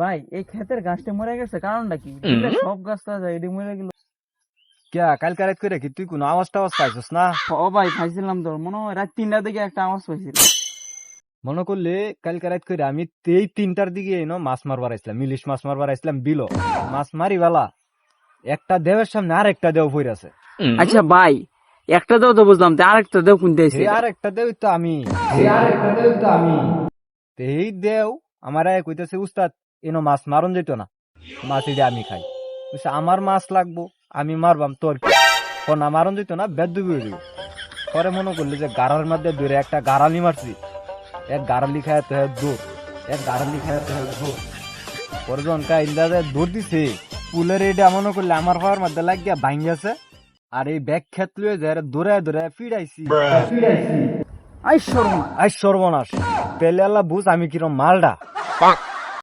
ভাই এই ক্ষেতের গাছটা মরে গেছে কারণটা কি? সব গাছটা যায় এটি মরে গেল। কিয়া কালকে রাত করে কি তুই কোনো আওয়াজ টাওয়াজ পাইছিস না? ও ভাই খাইছিলাম তো মনে হয় রাত তিনটা দিকে একটা আওয়াজ পাইছিল। মনে করলে কালকে রাত করে আমি এই তিনটার দিকে এনো মাছ মারবার আইছিলাম ইলিশ মাছ মারবার আইছিলাম বিলো। মাছ মারি বেলা একটা দেওয়ের সামনে আর একটা দেও পড়ে আছে আচ্ছা ভাই একটা দেও তো বুঝলাম আর একটা দেও কোনটা আছে আর একটা দেও তো আমি। আর একটা দেও তো আমি। তো এই দেও আমার এক কইতেছে উস্তাদ এনো মাছ মারন যেত না। মাছ এটা আমি খাই। বলছে, আমার মাছ লাগবো আমি মারবাম তোর কি? কোন মারন যেত না বেদ দিব। পরে মনে করলি যে গাড়ার মধ্যে দূরে একটা গাড়ালি মারছি। এক গাড়ালি খায় তো হ্যাঁ দূর এক গাড়ালি খায় তো হ্যাঁ দূর পরে যখন কাইন্দা দৌড় দিছে। পুলের এটা মনে করলে আমার পাওয়ার মধ্যে লাগিয়া ভাঙ্গিয়াছে। আর এই ব্যাগ ক্ষেত লুয়ে যায় দৌড়ায় দৌড়ায় ফিরাইছি। ফিরাইছি। আই শর্মা আই সর্বনাশ। পেলে আল্লাহ বুঝ আমি কিরম মালডা।